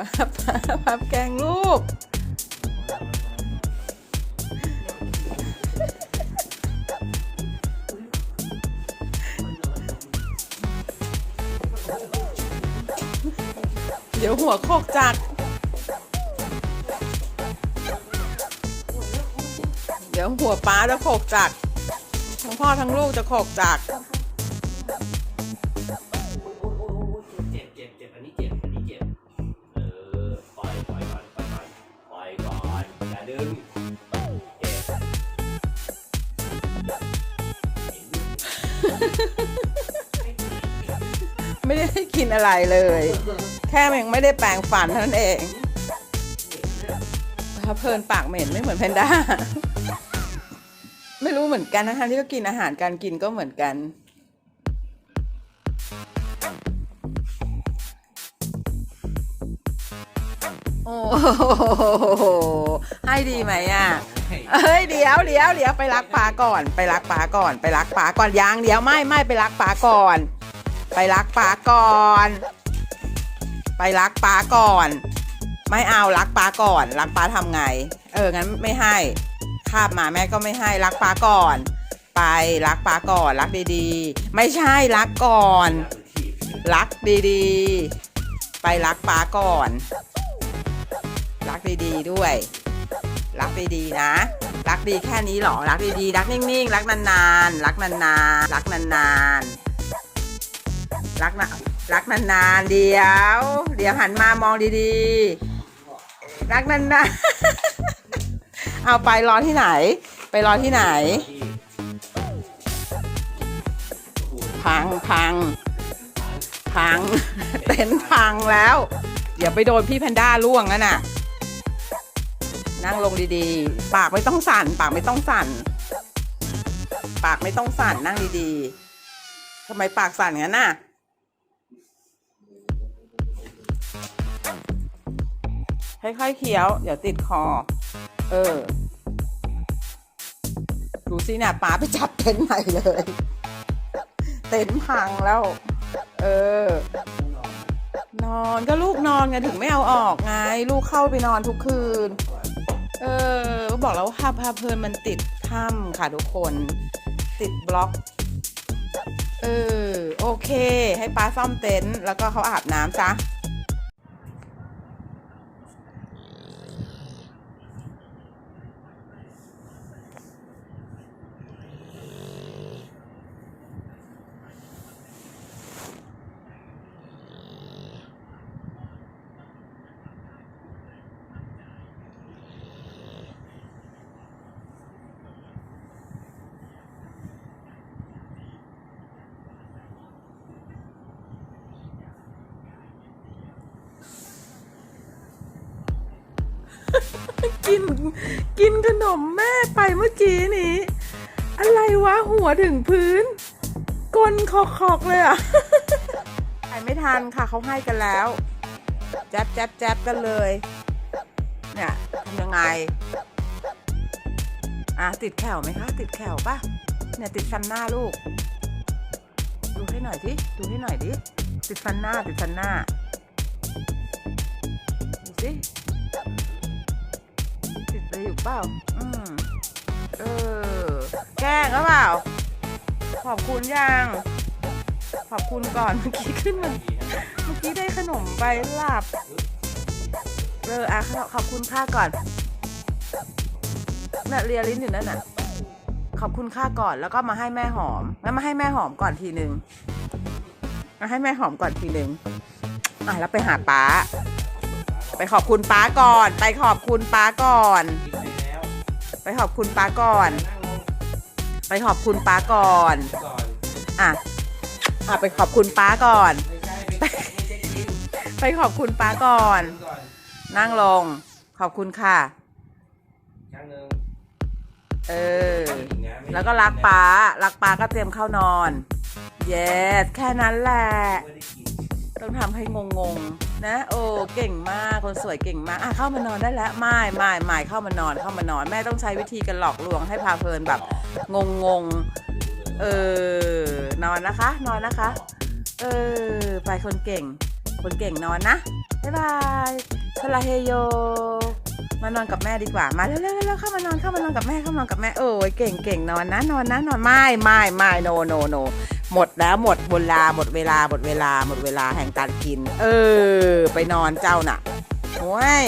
ป้าป้าป้าแกงลูกเดี๋ยวหัวโคกจัก เดี๋ยวหัวป้าจะโขกจัก ทั้งพ่อทั้งลูกจะโขกจัก ดึงไม่ได้ให้กินอะไรเลย แค่ยังไม่ได้แปรงฟันเท่านั้นเองถ้าเพลินปากเหม็นไม่เหมือนแพนด้า ไม่รู้เหมือนกันนะคะที่ก็กินอาหารการกินก็เหมือนกันโอ้ ดีไหมอะเอ้ยเดี๋ยวเดี๋ยวเดี๋ยวไปรักปลาก่อน ไปรักปลาก่อน ไปรักปลาก่อนยังเดี๋ยวไม่ไม่ไปรักปลาก่อน ไปรักปลาก่อน ไปรักปลาก่อน ไม่เอารักปลาก่อนรักปลาทำไง เอองั้นไม่ให้คาบมาแม่ก็ไม่ให้รักปลาก่อน ไปรักปลาก่อนรักดีๆ ไม่ใช่รักก่อน รักดีๆ ไปรักปลาก่อน รักดีๆด้วย รักดีๆนะ รักดีแค่นี้หรอ รักดีๆ รักนิ่งๆ รักนานๆ รักนานๆ รักนานๆ รักนะรักนานๆ เดี๋ยว เดี๋ยวหันมามองดีๆ รักนานๆ เอาไปรอที่ไหน ไปรอที่ไหน พังพังพัง เต็นพังแล้ว เดี๋ยวไปโดนพี่แพนด้าล่วงนั่นน่ะ นั่งลงดีๆ ปากไม่ต้องสั่น ปากไม่ต้องสั่น ปากไม่ต้องสั่นนั่งดีๆทำไมปากสั่นงั้นน่ะค่อยๆเคี้ยว เดี๋ยวติดคอ เออ ดูสิเนี่ยป้าไปจับเต็นท์ใหม่เลย เต็นท์พังแล้ว เออ นอนก็ลูกนอนไงถึงไม่เอาออกไง ลูกเข้าไปนอนทุกคืน เออ บอกแล้วว่าพาพาเพลินมันติดถ้ำค่ะทุกคน ติดบล็อก เออ โอเค ให้ป้าซ่อมเต็นท์แล้วก็เขาอาบน้ำซะ กิน กินขนมแม่ไปเมื่อกี้นี้ อะไรวะหัวถึงพื้นกลนคอกๆเลยอะไปไม่ทันค่ะเขาให้กันแล้วแจ๊บแจ๊บแจ๊บกันเลย เนี่ยทำยังไง อะ ติดแขวไหมคะ ติดแขวปะเนี่ยติดฟันหน้าลูก ดูให้หน่อยดิดูให้หน่อยดิติดฟันหน้าติดฟันหน้าดูสิ เปล่า อืม เออ แกล้งหรือเปล่า ขอบคุณยัง ขอบคุณก่อน เมื่อกี้ขึ้นมาเมื่อกี้ได้ขนมไปหลับ เอออะขอขอบคุณค่าก่อนน่ะเลียลิ้นอยู่นั่นน่ะ ขอบคุณค่าก่อนแล้วก็มาให้แม่หอมงั้นมาให้แม่หอมก่อนทีหนึ่งมาให้แม่หอมก่อนทีหนึ่งอะแล้วไปหาป้า ไปขอบคุณป้าก่อน ไปขอบคุณป้าก่อน ขอบคุณป้าก่อน ไปขอบคุณป้าก่อน อะ อะไปขอบคุณป้าก่อน ไปขอบคุณป้าก่อน นั่งลง ขอบคุณค่ะ เออ แล้วก็รักป้า รักป้าก็เตรียมเข้านอน yes แค่นั้นแหละ ต้องทำให้งงๆ นะโอ้เก่งมากคนสวยเก่งมากอะเข้ามานอนได้แล้วไม่ไม่ไม่เข้ามานอนเข้ามานอน แม่ต้องใช้วิธีการหลอกลวงให้พาเพลินแบบงงๆเออนอนนะคะ นอนนะคะ เออไปคนเก่ง คนเก่งนอนนะบ๊ายบายสลาเฮโยมานอนกับแม่ดีกว่ามาเร็วๆเร็วๆเข้ามานอนเข้ามานอนกับแม่เข้ามานอนกับแม่โอ้ยเก่งเก่งนอนนะนอนนะนอนไม่ไม่ไม่โนโนโน หมดแล้วหมดเวลาหมดเวลาหมดเวลาหมดเวลาแห่งการกิน เออ ไปนอนเจ้าน่ะโอ้ย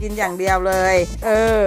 กินอย่างเดียวเลย เออ